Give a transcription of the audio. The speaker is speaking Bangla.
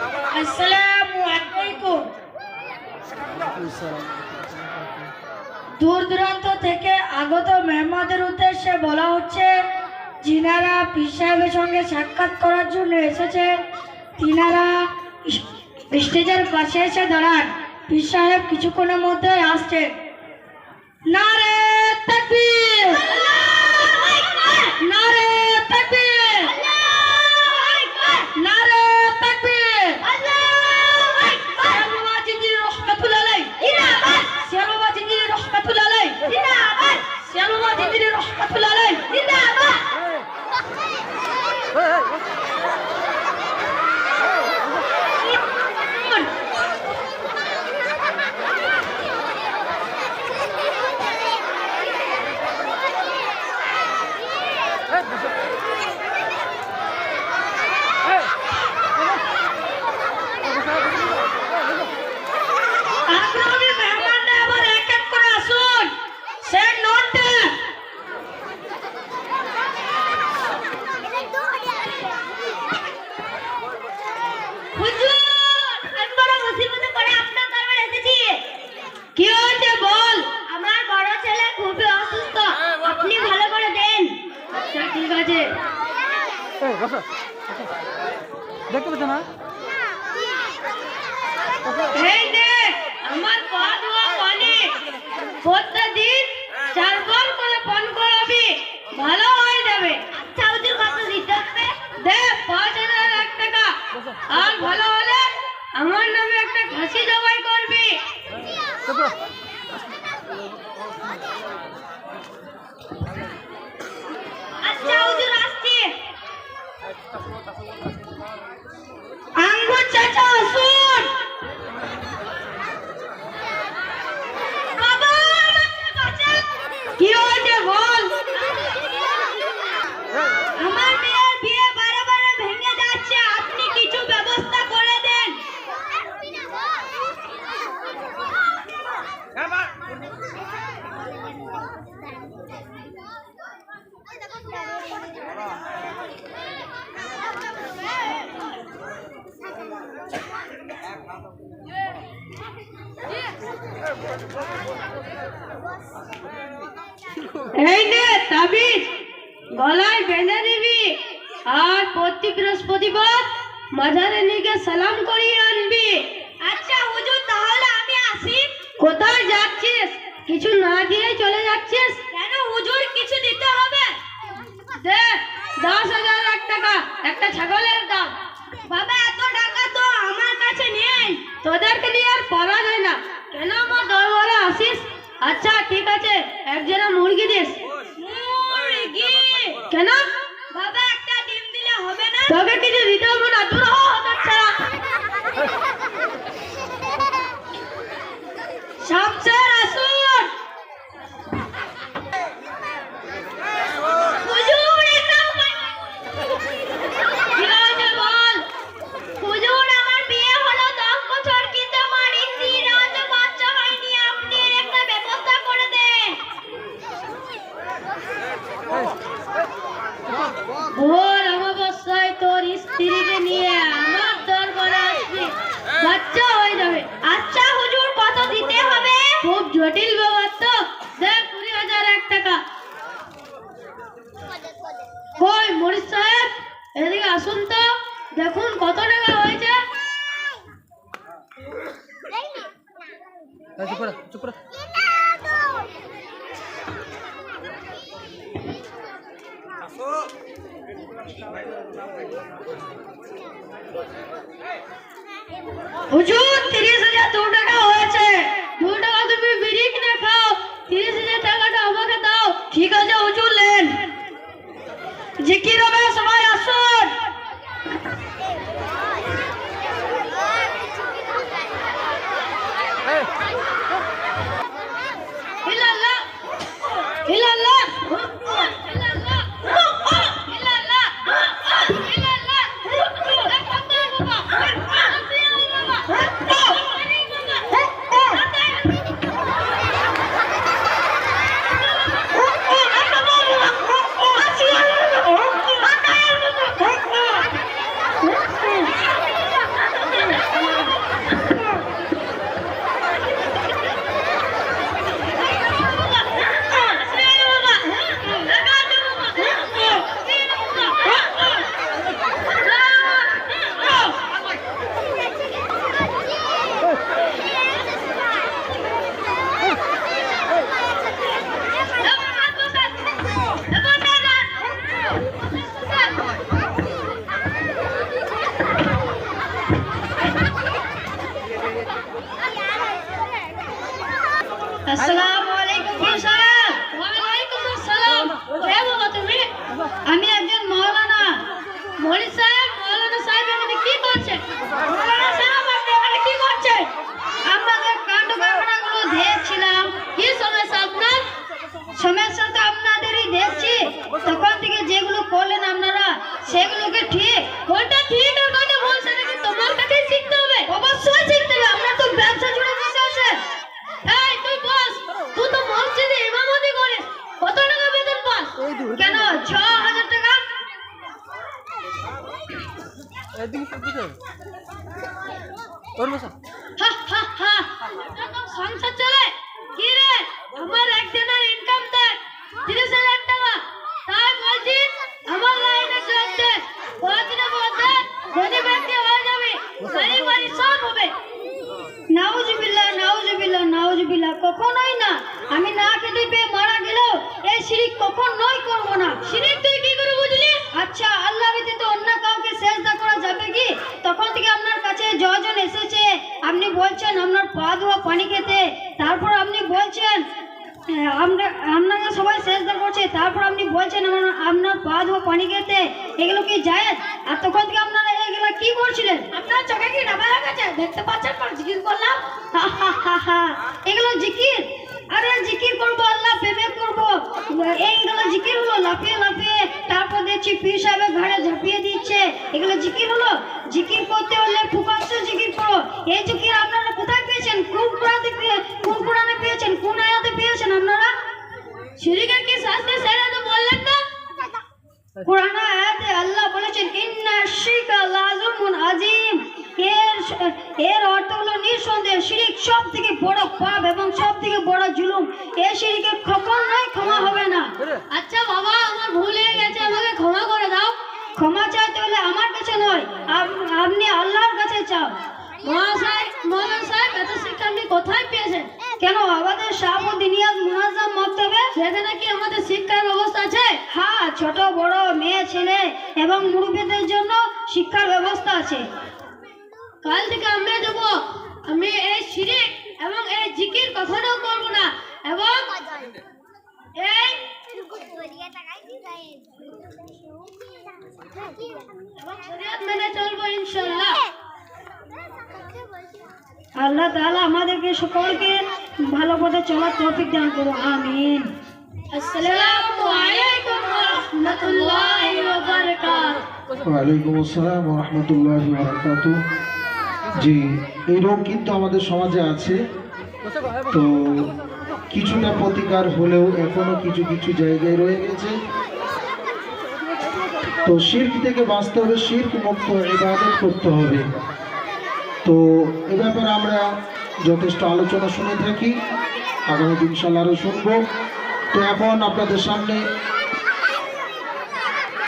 আসসালামু আলাইকুম। দূর দূরান্ত থেকে আগত মেহমানদের উদ্দেশ্যে বলা হচ্ছে যিনারা পীর সাহেবের সঙ্গে সাক্ষাৎ করার জন্য এসেছেন তিনারা স্টেজের পাশে এসে দাঁড়ান। পীর সাহেব কিছুক্ষণের মধ্যে আসছেন। নারে তাকবীর! নারে তাকবীর নারে তাকবীর শেরবাবা জিঞ্জির রহমাতুল্লাহ আলাইহ শেরবাবা জিঞ্জির রহমাতুল্লাহ আলাইহ শেরবাবা জিঞ্জির রহমাতুল্লাহ আলাইহ আগ্রহী মেহমানরা এবার এক এক করে আসুন সে নোটে হুজুর আমি বড় মুসিবতে পড়ে আপনার দরবারে এসেছি কি হয়েছে বল আমার বড় ছেলে খুবই অসুস্থ আপনি ভালো করে দেন আচ্ছা ঠিক আছে এই বসো। দেখতে পাচ্ছ না? আমার পা ধোয়া প্রত্যেকদিন চারবার করে পান করাবি ভালো হয়ে যাবে। আচ্ছা ওদের কত দিতে হবে? দে পাঁচ হাজার এক টাকা। আর ভালো হলে আমার নামে একটা খাসি জবাই করবি চুপ করো। আচ্ছা হুজুর আসছি আঙ্গুর চাচা আসুন বাবা আমাকে বাঁচান। কি হয়েছে বল আমার মেয়ের বিয়ে বারে বারে ভেঙে যাচ্ছে আপনি কিছু ব্যবস্থা করে দেন এই নে, তাবিজ। গলায় বেঁধে দিবি আর প্রতি বৃহস্পতিবার মাজারে নিয়ে সালাম করিয়ে আনবি। আচ্ছা হুজুর, তাহলে আমি আসি। কোথায় যাচ্ছিস? কিছু না দিয়ে চলে যাচ্ছিস? কেন হুজুর, কিছু দিতে হবে? দে, দশ হাজার এক টাকা। একটা ছাগলের দাম বাবা এত টাকা তো আমার কাছে নেই তোদেরকে নিয়ে আর পারা যায় না। কেন আমার দরবারে আসিস? আচ্ছা ঠিক আছে একজনা মুরগি দিস মুরগি কেন বাবা একটা ডিম দিলে হবে না তোকে কিছু দিতে হবে না দূর হ হাতের ছাড়া শামসের আসুন হুজুর এটা কি হয়েছে বল হুজুর আমার বিয়ে হলো দশ বছর কিন্তু আমার স্ত্রীর আজও বাচ্চা হয়নি আপনি এর একটা ব্যবস্থা করে দেন ভোর অমাবস্যায় তোর স্ত্রীকে নিয়ে আমার দরবারে আসবি বাচ্চা হয়ে যাবে আচ্ছা হুজুর কত দিতে হবে খুব জটিল ব্যাপার তো দেখ কুড়ি হাজার এক টাকা কই মরিস সাহেব? এদিকে আসুন তো। দেখুন কত টাকা হয়েছে। চুপ করো চুপ করো। হুজুর তিরিশ হাজার দু টাকা হয়েছে। দু টাকা তুমি বিড়ি কিনে খাও তিরিশ হাজার টাকাটা আমাকে দাও। ঠিক আছে হুজুর। জিকির হবে। আসসালামু আলাইকুম স্যার আসসালাম। কে বাবা তুমি? আমি একজন মাওলানা মৌলী সাহেব মাওলানা সাহেব এখানে কি করছে মাওলানা সাহেব আপনি এখানে কি করছেন? আমাদের কাণ্ড কারখানাগুলো দেখছিলাম কি সমস্যা আপনার? সমস্যা সংসার চলে? কি রে? আমার একজনের কখনোই না। আমি না খেতে পেয়ে মারা গেলেও এই শিরিক কখনোই করব না। শিরিক তুই কি করে বুঝলি? আচ্ছা আল্লাহ ব্যতীত অন্য কাউকে সেজদা করা যাবে কি তখন থেকে আপনার কাছে যজন এসেছে আপনি বলছেন আপনার পা ধোয়া পানি খেতে তারপর আপনি বলছেন আহ, আমরা আপনাকে সবাই সেজদা করছে তারপর আপনি বলছেন আমার আপনার পা ধোয়া পানি খেতে এগুলো কি যায় আর তখন থেকে আপনারা এগুলো কি করছিলেন? আপনার চোখে কি ডাবা হয়ে গেছে দেখতে পাচ্ছেন পর জিকির করলাম। এগুলো জিকির? আরে জিকির করব আল্লাহ প্রেমে করব। এইগুলো জিকির হলো লাফিয়ে লাফিয়ে তারপর দেখছি পীর সাহেবের ঘাড়ে ঝাঁপিয়ে দিচ্ছে। এগুলো জিকির হলো? জিকির করতে হলে ফুকাস্ত জিকির করো এই জিকির আপনারা কোথায় পেয়েছেন কোন কোরআনে পেয়ে কোন কোরআনে পেয়েছেন কোন আয়াতে পেয়েছেন আপনারা শিরিকের কি শাস্তি সেটা তো বললেন না কোরআন আয়াতে আল্লাহ বলেছেন ইন্না শিরকা লাজুমুন আজিম এর এর অর্থ হলো নিঃসন্দেহে শিরিক সব থেকে বড় পাপ এবং সব থেকে বড় জুলুম। এই শিরিকের খবর নয় ক্ষমা হবে না। আচ্ছা বাবা আমার ভুল হয়ে গেছে আমাকে ক্ষমা করে দাও। ক্ষমা চাইতে হলে আমার কাছে নয় আপনি আল্লাহর কাছে চাও মহাশয় মহাশয় সাহেব এত শিক্ষা আপনি কোথায় পেয়েছেন? কেন আমাদের শাহবুদ্দিনিয়াজ মুনাজ্জাম মক্তবে সেখানে কি আমাদের শিক্ষার ব্যবস্থা আছে? হ্যাঁ ছোট বড় মেয়ে ছেলে এবং মুরব্বীদের জন্য শিক্ষার ব্যবস্থা আছে। কাল থেকে আমরা যাব আমি এই শিরিক এবং এই জিকির কখনো করব না। এবং এই আল্লাহ তাআলা আমাদেরকে সকলকে ভালো পথে চলার তৌফিক দান করো আমিন। আসসালামু আলাইকুম ওয়া রাহমাতুল্লাহি ওয়া বারাকাতুহু। ওয়ালাইকুম আসসালাম রহমতুল্লাহ বারাকাত জি এই রোগ কিন্তু আমাদের সমাজে আছে। তো কিছুটা প্রতিকার হলেও এখনও কিছু কিছু জায়গায় রয়ে গেছে। তো শির্ক থেকে বাঁচতে হবে শির্ক মুক্ত ইবাদত করতে হবে। তো এ ব্যাপারে আমরা যথেষ্ট আলোচনা শুনে থাকি। আগামী দিন ইনশাল্লাহ আরও শুনব। তো এখন আপনাদের সামনে